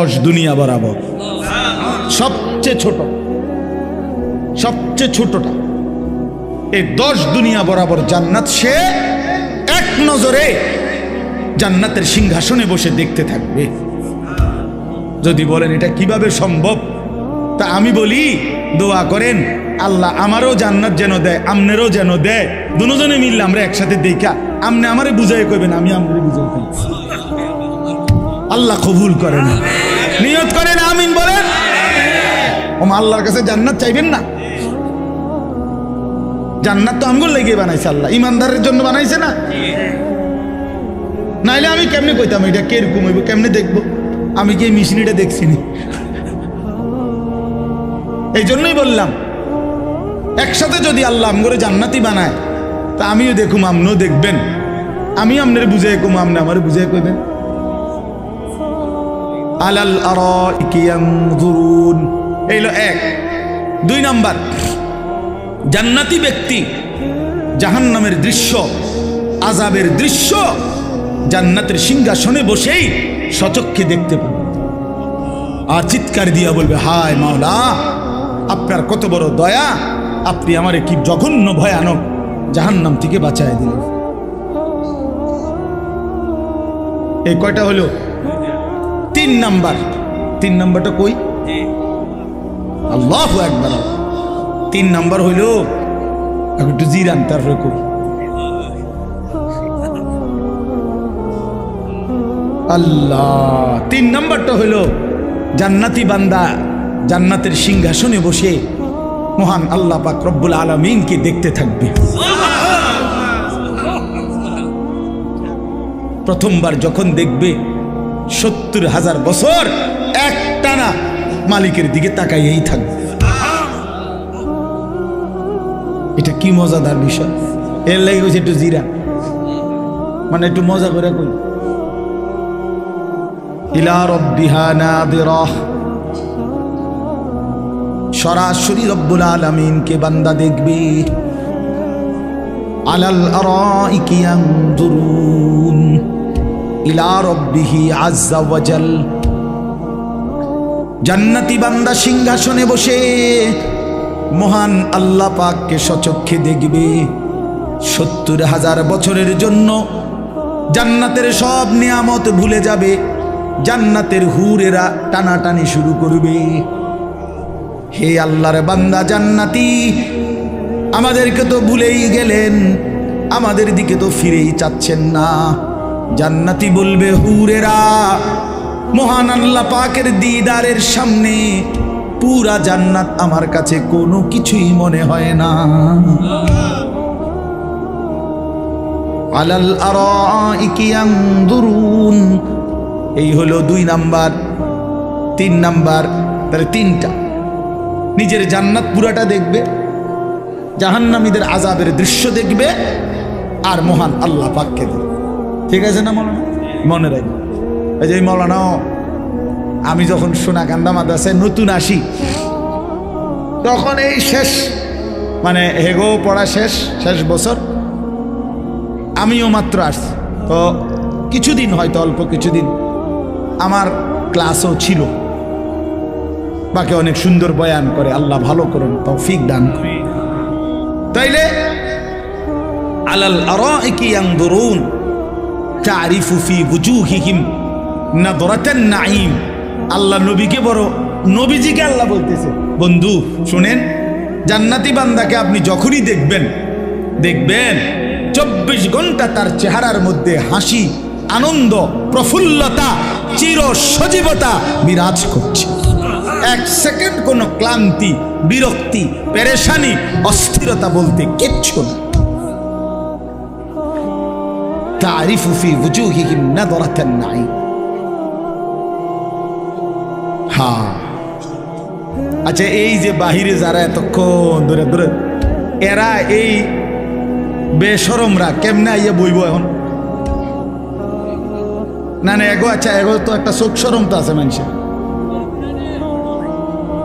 দশ দুনিয়া বরাবর। সবচেয়ে ছোট। সবচেয়ে ছোটটা। এই দশ দুনিয়া বরাবর জান্নাত সে এক নজরে জান্নাতের সিংহাসনে বসে দেখতে থাকবে। যদি বলেন এটা কীভাবে সম্ভব, তা আমি বলি, দোয়া করেন, আল্লাহ আমারও জান্নাত যেন দেয়, আমনেরও যেন দেয়। দুজনে মিললে আমরা একসাথে দেখা, আমনে আমারে বুঝাই কইবেন, আমি আমরে বুঝাই আল্লাহ কবুল করেন। নিয়ত করেন, আমিন বলেন। ও আল্লাহর কাছে জান্নাত চাইবেন না? জান্নাত তো আমগুলো লেগে বানাইছে আল্লাহ, ইমানদারের জন্য বানাইছে না? নাইলে আমি কেমনে কইতাম, এটা কীরকম হইব, কেমনে দেখব? আমি কি এই মিশনিটা দেখছি নি এই জন্যই বললাম, একসাথে যদি আল্লাহ আমগরে জান্নাতি বানায়, তা আমিও দেখুম আপনিও দেখবেন। আমি আপনার বুঝে কম আপনি আমার বুঝে কইবেন। আলাল এইলো এক। দুই নাম্বার, জান্নাতি ব্যক্তি জাহান্নামের দৃশ্য আজাবের দৃশ্য জান্নাতের সিংহাসনে বসেই সচক্ষে দেখতে পাবে। আর চিৎকার দিয়া বলবে, হায় মাওলা, আপনার কত বড় দয়া, আপনি আমার কি জঘন্য ভয়ানক জাহান্নাম থেকে বাঁচায় দিলেন? এই কয়টা হলো? তিন নাম্বার। তিন নাম্বারটা কই? আল্লাহ একবার তিন নাম্বার হইল একটু জিরান তারপরে কই আল্লাহ তিন নাম্বারটা হইল জান্নাতি বান্দা জান্নাতের সিংহাসনে বসে মহান আল্লাহ পাক রব্বুল আলমিনকে দেখতে থাকবে। প্রথমবার যখন দেখবে সত্তর হাজার বছর একটানা মালিকের দিকে তাকাইয়েই থাকবে। এটা কি মজাদার বিষয়? এর লাগে হয়েছে একটু জিরা। মানে একটু মজা করে কই। সরাসরি রব্বুল আলামিনকে বান্দা দেখবে। আলাল ইয়ানজুরুন। জান্নাতি বান্দা সিংহাসনে বসে মহান আল্লাহ পাককে সচক্ষে দেখবে। সত্তর হাজার বছরের জন্য জান্নাতের সব নিয়ামত ভুলে যাবে। জান্নাতের হুরেরা টানাটানি শুরু করবে। হে আল্লাহর বান্দা জান্নাতি, আমাদেরকে তো ভুলেই গেলেন, আমাদের দিকে তো ফিরেই চাচ্ছেন না। জান্নাতি বলবে, হুরেরা, মহান আল্লাহ পাকের দিদারের সামনে পুরা জান্নাত আমার কাছে কোনো কিছুই মনে হয় না। আলাল এই হলো দুই নাম্বার, তিন নাম্বার, তাহলে তিনটা। নিজের জান্নাত পুরাটা দেখবে, জাহান্নামীদের আজাবের দৃশ্য দেখবে, আর মহান আল্লাহ পাককে দেখবে। ঠিক আছে না, মৌলানা? মনে রাখবে এই যে মৌলানাও আমি যখন সোনাকান্দা মাদ্রাসায় নতুন আসি, তখন এই শেষ মানে হেগো পড়া শেষ শেষ বছর, আমিও মাত্র আসছি। তো কিছুদিন হয়তো, অল্প কিছুদিন আমার ক্লাসও ছিল। বাকি অনেক সুন্দর বয়ান করে, আল্লাহ ভালো করুন, তৌফিক দান করে তাইলে, আলাল আরাইকি ইয়ানদুরুন তারিফু ফি বুজুহিহিম নাদরাতান নাঈম। আল্লাহ নবীকে বড় নবীজিকে আল্লাহ বলতেছে। বন্ধু, শুনেন, জান্নাতি বান্দাকে আপনি যখনই দেখবেন দেখবেন চব্বিশ ঘণ্টা তার চেহারার মধ্যে হাসি, আনন্দ, প্রফুল্লতা, চির সজীবতা বিরাজ করছে। এক সেকেন্ড কোনো ক্লান্তি, বিরক্তি, পেরেশানি, অস্থিরতা বলতে কিচ্ছু না। তারিফু ফি বুজুহিহিম নাদরাতান নাঈম হ্যাঁ আচ্ছা এই যে বাহিরে যারা এতক্ষণ ধরে ধরে, এরা এই বেসরমরা কেমনে আইয়া বইব এখন? না না, এগো আচ্ছা এগো তো একটা চোখ সরম তো আছে মানুষের।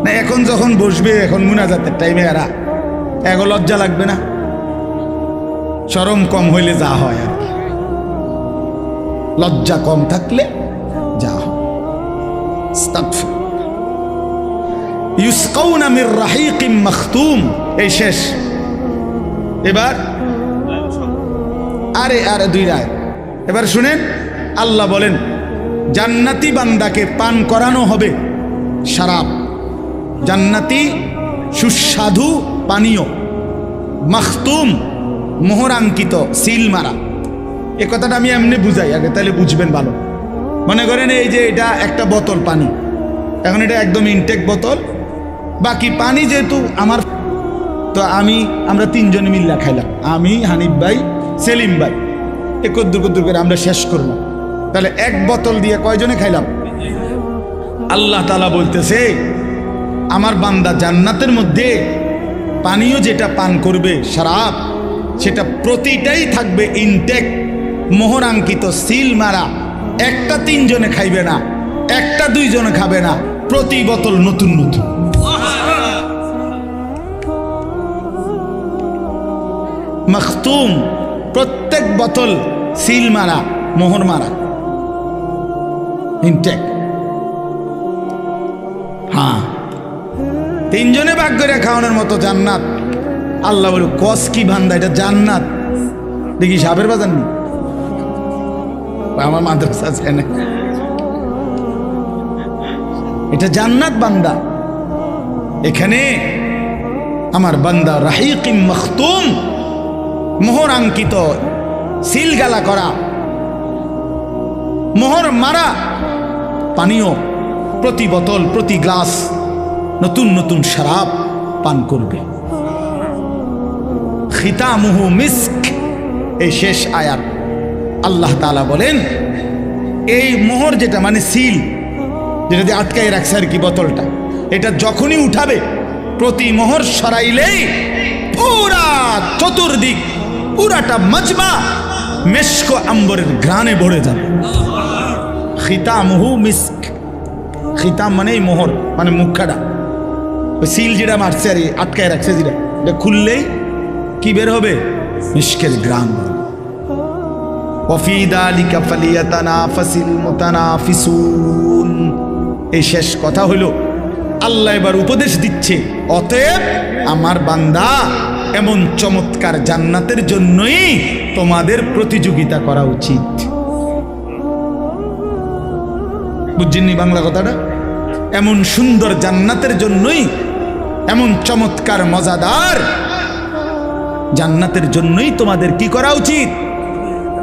না, এখন যখন বসবে, এখন মুনাজাতের টাইমে এরা, এগো লজ্জা লাগবে না? সরম কম হইলে যা হয় আর কি। লজ্জা কম থাকলে যা হয়। ইউসকাউনা মির রাহিকিম মাখতুম। এই শেষ। এবার? আরে আরে, দুই রায়। এবার শুনেন, আল্লাহ বলেন, জান্নাতি বান্দাকে পান করানো হবে শারাব। জান্নাতি, সুস্বাদু, পানীয়। মাখতুম, মোহরাঙ্কিত সিল মারা এ কথাটা আমি এমনি বুঝাই, আগে তাহলে বুঝবেন ভালো। মনে করেন এই যে এটা একটা বোতল পানি। এখন এটা একদম ইনটেক বোতল। বাকি পানি যেহেতু আমার, তো আমি, আমরা তিনজন মিল্লা খাইলাম। আমি, হানিফ ভাই, সেলিম ভাই। এ কদ্দুর কদ্দুর করে আমরা শেষ করলাম তাহলে এক বোতল দিয়ে কয়জনে খাইলাম? আল্লাহ তালা বলতেছে, আমার বান্দা জান্নাতের মধ্যে পানীয় যেটা পান করবে, শারাব, সেটা প্রতিটাই থাকবে ইনটেক মোহরাঙ্কিত সিল মারা। একটা তিনজনে খাইবে না, একটা দুইজনে খাবে না, প্রতি বোতল নতুন নতুন। মখতুম, প্রত্যেক বোতল সিল মারা, মোহর মারা। ইনটেক। হ্যাঁ তিনজনে ভাগ করে খাওয়ানোর মতো জান্নাত। আল্লাহ বলে, কস কি ভান্দা এটা জান্নাত। দেখি সাপের বাজার নি আমার মাদ্রাসা আছে এটা জান্নাত বান্দা। এখানে আমার বান্দা রাহিকিম মখতুম, মোহর আঙ্কিত সিলগালা করা, মোহর মারা, পানীয় প্রতি বোতল, প্রতি গ্লাস নতুন নতুন শরাব পান করবে। খিতামুহু মিস্ক, এই শেষ আয়াত। আল্লাহ তালা বলেন, এই মোহর যেটা মানে সিল, যেটা দিয়ে আটকাই রাখছে আর কি বোতলটা, এটা যখনই উঠাবে, প্রতি মোহর সরাইলেই পুরা চতুর্দিক, পুরাটা মজমা মেশক আম্বরের ঘ্রাণে ভরে যাবে। খিতামহু মিস্ক, খিতাম মানে এই মোহর মানে মুখাটা ওই সিল যেটা মারছে আর আটকায় রাখছে যেটা, এটা খুললেই কি বের হবে? মিষ্কের গ্রাম ওফিদালিকা ফালিয়াতানাফাসিল মুতানাফিসুন এই শেষ কথা হলো, আল্লাহ এবার উপদেশ দিচ্ছে, অতএব আমার বান্দা এমন চমৎকার জান্নাতের জন্যই তোমাদের প্রতিযোগিতা করা উচিত। বুঝছেননি বাংলা কথাটা? এমন সুন্দর জান্নাতের জন্যই, এমন চমৎকার, মজাদার জান্নাতের জন্যই তোমাদের কি করা উচিত?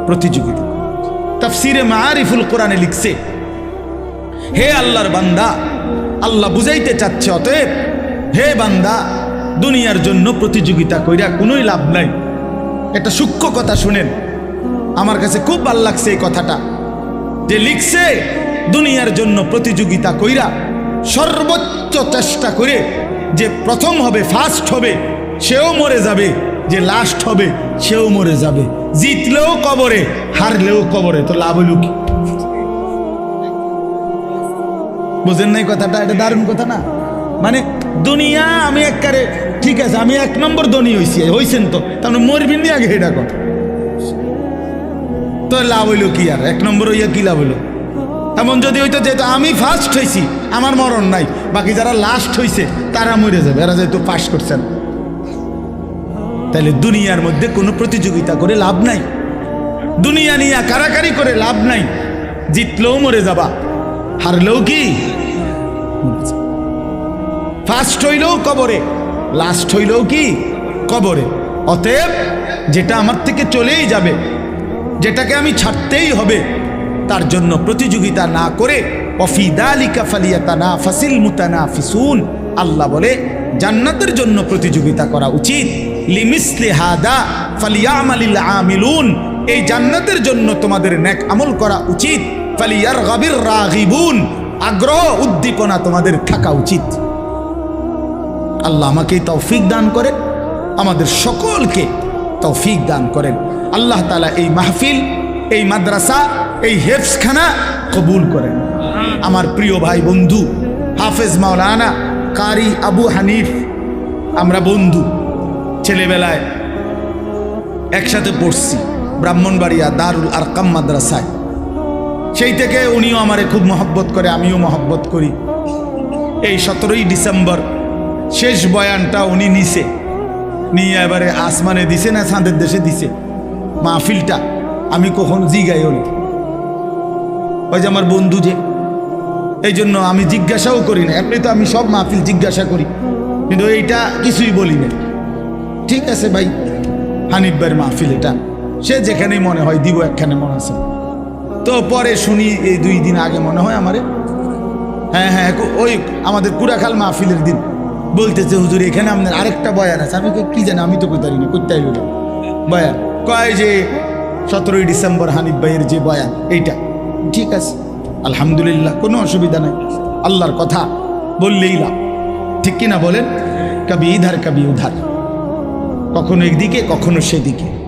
প্রতিযোগিতা। তাফসিরে মারিফুল কোরআনে লিখছে, হে আল্লাহর বান্দা, আল্লাহ বুঝাইতে চাচ্ছে, অতএব হে বান্দা, দুনিয়ার জন্য প্রতিযোগিতা কইরা কোনোই লাভ নাই। একটা সূক্ষ্ম কথা শুনেন, আমার কাছে খুব ভালো লাগছে এই কথাটা। যে লিখছে, দুনিয়ার জন্য প্রতিযোগিতা কইরা সর্বোচ্চ চেষ্টা করে যে প্রথম হবে, ফার্স্ট হবে, সেও মরে যাবে, যে লাস্ট হবে, সেও মরে যাবে। জিতলেও কবরে, হারলেও কবরে, তো লাভ হইল কি? বুঝেন নাই কথাটা? এটা দারুণ কথা না? মানে দুনিয়া আমি একবারে ঠিক আছে, আমি এক নম্বর ধনী হইছি, হইছেন তো তাহলে মরবিন নি আগে এটা কথা তো লাভ হইল কি আর? এক নম্বর হইয়া কি লাভ হইল? এমন যদি হইতো যেহেতু আমি ফার্স্ট হয়েছি আমার মরণ নাই, বাকি যারা লাস্ট হইছে, তারা মরে যাবে, এরা যেহেতু পাশ করছেন। তাহলে দুনিয়ার মধ্যে কোনো প্রতিযোগিতা করে লাভ নাই। দুনিয়া নিয়ে কারাকারি করে লাভ নাই। জিতলেও মরে যাবা। হারলেও কি? ফার্স্ট হইলেও কবরে লাস্ট হইলেও কি? কবরে। অতএব যেটা আমার থেকে চলেই যাবে, যেটাকে আমি ছাড়তেই হবে, তার জন্য প্রতিযোগিতা না করে অফিদালিকা ফালিয়াতানা ফাসিল মুতানা ফিসুন আল্লাহ বলে, জান্নাতের জন্য প্রতিযোগিতা করা উচিত। লিমিসলি হাদা ফালিয়ামালিল আমিলুন। এই জান্নাতের জন্য তোমাদের নেক আমল করা উচিত। ফালিয়ার গাবির রাগিবুন। আগ্রহ, উদ্দীপনা তোমাদের থাকা উচিত। আল্লাহ আমাকে তৌফিক দান করে আমাদের সকলকে তৌফিক দান করেন। আল্লাহ তালা এই মাহফিল, এই মাদ্রাসা, এই হেফসখানা কবুল করেন। আমার প্রিয় ভাই বন্ধু, হাফেজ মাওলানা কারি আবু হানিফ, আমরা বন্ধু। ছেলেবেলায় একসাথে পড়ছি, ব্রাহ্মণবাড়িয়া দারুল আরকাম মাদ্রাসায়। সেই থেকে উনিও আমারে খুব মহব্বত করে, আমিও মহব্বত করি। এই সতেরোই ডিসেম্বর শেষ বয়ানটা উনি নিছে। নিয়ে এবারে আসমানে দিছে না চাঁদের দেশে দিছে। মাহফিলটা আমি কখন জিগাই উনি। ওই যে আমার বন্ধু যে, এই জন্য আমি জিজ্ঞাসাও করি না। এমনি তো আমি সব মাহফিল জিজ্ঞাসা করি। কিন্তু এইটা কিছুই বলি না ঠিক আছে ভাই। ভাইয়ের মাহফিল এটা। সে যেখানেই মনে হয় দিব, একখানে মনে আছে। তো পরে শুনি এই দুই দিন আগে মনে হয় আমারে। হ্যাঁ হ্যাঁ ওই আমাদের কুড়াখাল মাহফিলের দিন। বলতেছে, হুজুর, এখানে আপনার আরেকটা বয়ান আছে। আমি কি জানি, আমি তো কইতারি না করতে আইল বয়ান। কয় যে, সতেরোই ডিসেম্বর হানিফ ভাইয়ের যে বয়ান, এইটা। ঠিক আছে, আলহামদুলিল্লাহ, কোনো অসুবিধা নাই। আল্লাহর কথা বললেই লাভ। ঠিক কিনা বলেন? কবি ইধার, কবি উধার। কখনো একদিকে কখনো সেদিকে।